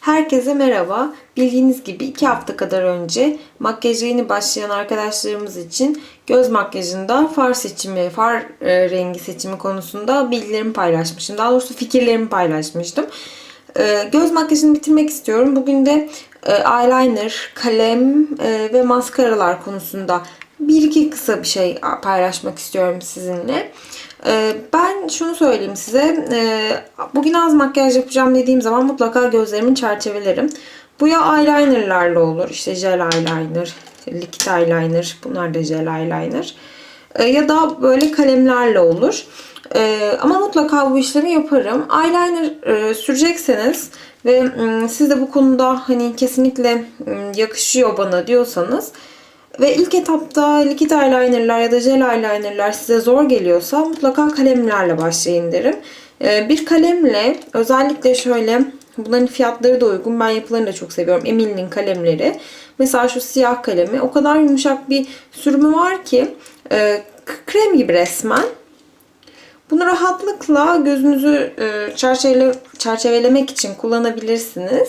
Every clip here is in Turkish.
Herkese merhaba. Bildiğiniz gibi iki hafta kadar önce makyaja yeni başlayan arkadaşlarımız için göz makyajında far seçimi, far e, rengi seçimi konusunda bilgilerimi paylaşmıştım. Daha doğrusu fikirlerimi paylaşmıştım. E, göz makyajını bitirmek istiyorum. Bugün de e, eyeliner, kalem ve maskaralar konusunda bir iki kısa bir şey paylaşmak istiyorum sizinle. Ee, Ben şunu söyleyeyim size. Ee, Bugün az makyaj yapacağım dediğim zaman mutlaka gözlerimin çerçevelerim. Bu ya eyelinerlarla olur. İşte gel eyeliner, likit eyeliner. Bunlar da gel eyeliner. Ee, Ya da böyle kalemlerle olur. Ama mutlaka bu işlemi yaparım. Eyeliner e, sürecekseniz ve siz de bu konuda hani kesinlikle yakışıyor bana diyorsanız ve ilk etapta likit eyelinerlar ya da gel eyelinerlar size zor geliyorsa mutlaka kalemlerle başlayın derim. Ee, Bir kalemle özellikle şöyle bunların fiyatları da uygun. Ben yapılarını da çok seviyorum. Emily'nin kalemleri. Mesela şu siyah kalemi o kadar yumuşak bir sürümü var ki e, krem gibi resmen. Bunu rahatlıkla gözünüzü e, çerçevele, çerçevelemek için kullanabilirsiniz.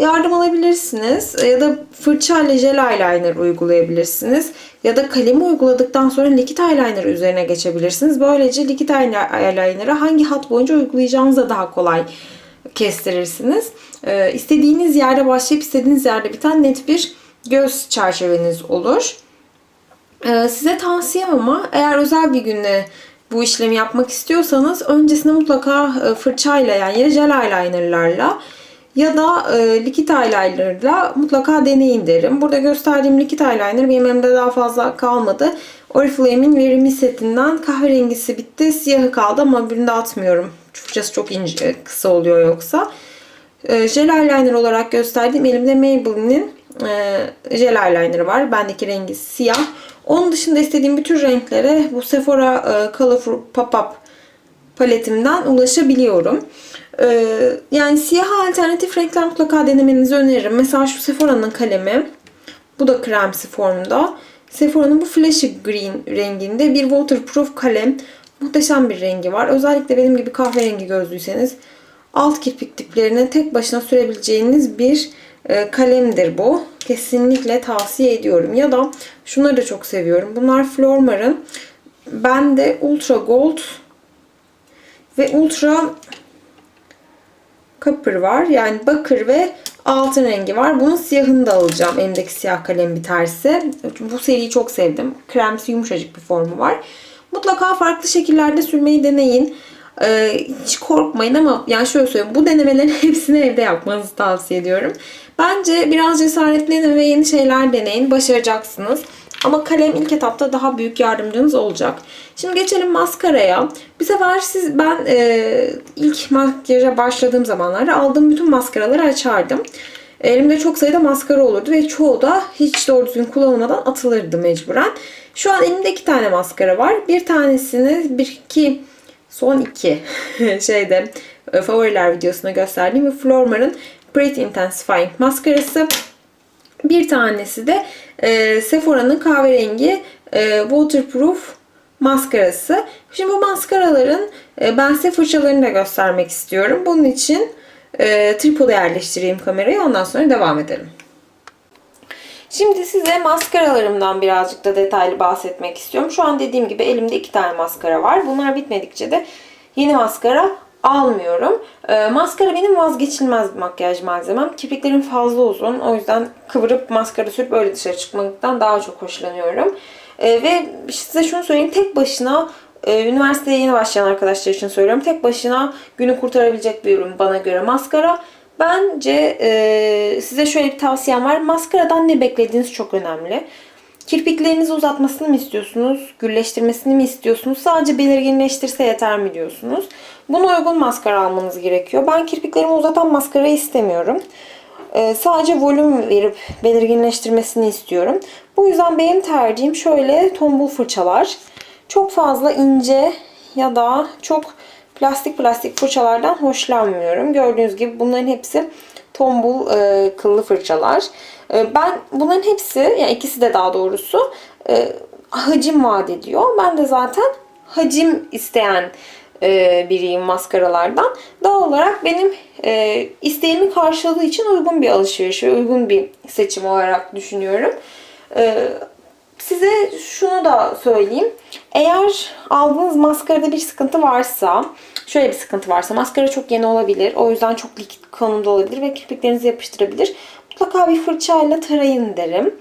Yardım alabilirsiniz ya da fırça ile jel eyeliner uygulayabilirsiniz. Ya da kalemi uyguladıktan sonra likit eyeliner üzerine geçebilirsiniz. Böylece likit eyeliner'ı hangi hat boyunca uygulayacağınızı daha kolay kestirirsiniz. Ee, istediğiniz yerde başlayıp istediğiniz yerde biten net bir göz çerçeveniz olur. Ee, size tavsiyem ama eğer özel bir günde bu işlemi yapmak istiyorsanız öncesinde mutlaka e, fırçayla yani ya jel eyelinerlarla ya da e, likit eyelinerla mutlaka deneyin derim. Burada gösterdiğim likit eyeliner benim elimde daha fazla kalmadı. Oriflame'in verimi setinden kahverengisi bitti. Siyahı kaldı ama öbürünü de atmıyorum. Fırçası çok ince, kısa oluyor yoksa. E, jel eyeliner olarak gösterdiğim elimde Maybelline'in e, jel eyelinerı var. Bendeki rengi siyah. Onun dışında istediğim bütün renklere bu Sephora e, Colorful Pop-Up paletimden ulaşabiliyorum. Ee, yani siyah alternatif renkler mutlaka denemenizi öneririm. Mesela şu Sephora'nın kalemi. Bu da kremsi formda. Sephora'nın bu Flashy Green renginde bir waterproof kalem. Muhteşem bir rengi var. Özellikle benim gibi kahverengi gözlüyseniz alt kirpik diplerine tek başına sürebileceğiniz bir e, kalemdir bu. Kesinlikle tavsiye ediyorum. Ya da şunları da çok seviyorum. Bunlar Flormar'ın. Bende Ultra Gold ve Ultra Copper var. Yani bakır ve altın rengi var. Bunun siyahını da alacağım. Elimdeki siyah kalem biterse. Bu seriyi çok sevdim. Kremsi yumuşacık bir formu var. Mutlaka farklı şekillerde sürmeyi deneyin. Ee, hiç korkmayın ama yani şöyle söyleyeyim. Bu denemelerin hepsini evde yapmanızı tavsiye ediyorum. Bence biraz cesaretlenin ve yeni şeyler deneyin. Başaracaksınız. Ama kalem ilk etapta daha büyük yardımcınız olacak. Şimdi geçelim maskaraya. Bir sefer siz ben e, ilk makyaja başladığım zamanlarda aldığım bütün maskaraları açardım. Elimde çok sayıda maskara olurdu ve çoğu da hiç doğru düzgün kullanılmadan atılırdı mecburen. Şu an elimde iki tane maskara var. Bir tanesini bir iki son iki şeyde e, favoriler videosuna gösterdiğim ve Flormar'ın Pretty Intensifying maskarası. Bir tanesi de e, Sephora'nın kahverengi e, waterproof maskarası. Şimdi bu maskaraların e, ben size fırçalarını da göstermek istiyorum. Bunun için e, tripoda yerleştireyim kamerayı. Ondan sonra devam edelim. Şimdi size maskaralarımdan birazcık da detaylı bahsetmek istiyorum. Şu an dediğim gibi elimde iki tane maskara var. Bunlar bitmedikçe de yeni maskara almıyorum. E, maskara benim vazgeçilmez bir makyaj malzemem. Kirpiklerim fazla uzun. O yüzden kıvırıp maskara sürüp öyle dışarı çıkmaktan daha çok hoşlanıyorum. E, ve size şunu söyleyeyim. Tek başına e, üniversiteye yeni başlayan arkadaşlar için söylüyorum. Tek başına günü kurtarabilecek bir ürün bana göre maskara. Bence e, size şöyle bir tavsiyem var. Maskaradan ne beklediğiniz çok önemli. Kirpiklerinizi uzatmasını mı istiyorsunuz? Gülleştirmesini mi istiyorsunuz? Sadece belirginleştirse yeter mi diyorsunuz? Buna uygun maskara almanız gerekiyor. Ben kirpiklerimi uzatan maskara istemiyorum. Ee, sadece volüm verip belirginleştirmesini istiyorum. Bu yüzden benim tercihim şöyle tombul fırçalar. Çok fazla ince ya da çok plastik plastik fırçalardan hoşlanmıyorum. Gördüğünüz gibi bunların hepsi tombul e, kıllı fırçalar. E, ben bunların hepsi, yani ikisi de daha doğrusu e, hacim vaat ediyor. Ben de zaten hacim isteyen e, biriyim maskaralardan. Doğal olarak benim e, isteğimi karşıladığı için uygun bir alışveriş ve uygun bir seçim olarak düşünüyorum. E, size şunu da söyleyeyim. Eğer aldığınız maskarada bir sıkıntı varsa, şöyle bir sıkıntı varsa, maskara çok yeni olabilir. O yüzden çok likit konumda olabilir ve kirpiklerinizi yapıştırabilir. Mutlaka bir fırçayla tarayın derim.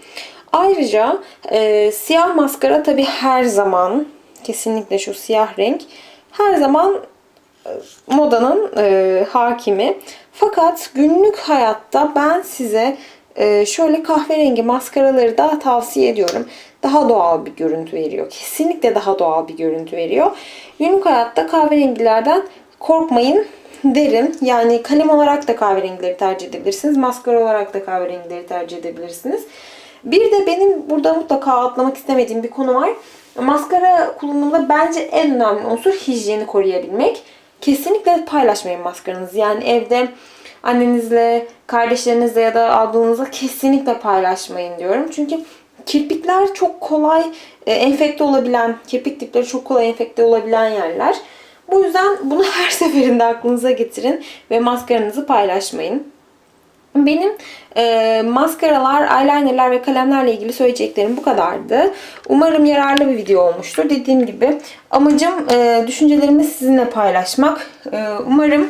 Ayrıca e, siyah maskara tabii her zaman, kesinlikle şu siyah renk, her zaman e, modanın e, hakimi. Fakat günlük hayatta ben size e, şöyle kahverengi maskaraları da tavsiye ediyorum. Daha doğal bir görüntü veriyor. Kesinlikle daha doğal bir görüntü veriyor. Günlük hayatta kahverengilerden korkmayın derim. Yani kalem olarak da kahverengileri tercih edebilirsiniz. Maskara olarak da kahverengileri tercih edebilirsiniz. Bir de benim burada mutlaka atlamak istemediğim bir konu var. Maskara kullanımında bence en önemli unsur hijyeni koruyabilmek. Kesinlikle paylaşmayın maskaranızı. Yani evde annenizle, kardeşlerinizle ya da ablanızla kesinlikle paylaşmayın diyorum. Çünkü kirpikler çok kolay e, enfekte olabilen, kirpik dipleri çok kolay enfekte olabilen yerler. Bu yüzden bunu her seferinde aklınıza getirin ve maskaranızı paylaşmayın. Benim e, maskaralar, eyelinerler ve kalemlerle ilgili söyleyeceklerim bu kadardı. Umarım yararlı bir video olmuştur. Dediğim gibi amacım e, düşüncelerimi sizinle paylaşmak. E, umarım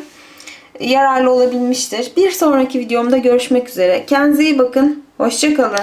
yararlı olabilmiştir. Bir sonraki videomda görüşmek üzere. Kendinize iyi bakın. Hoşçakalın.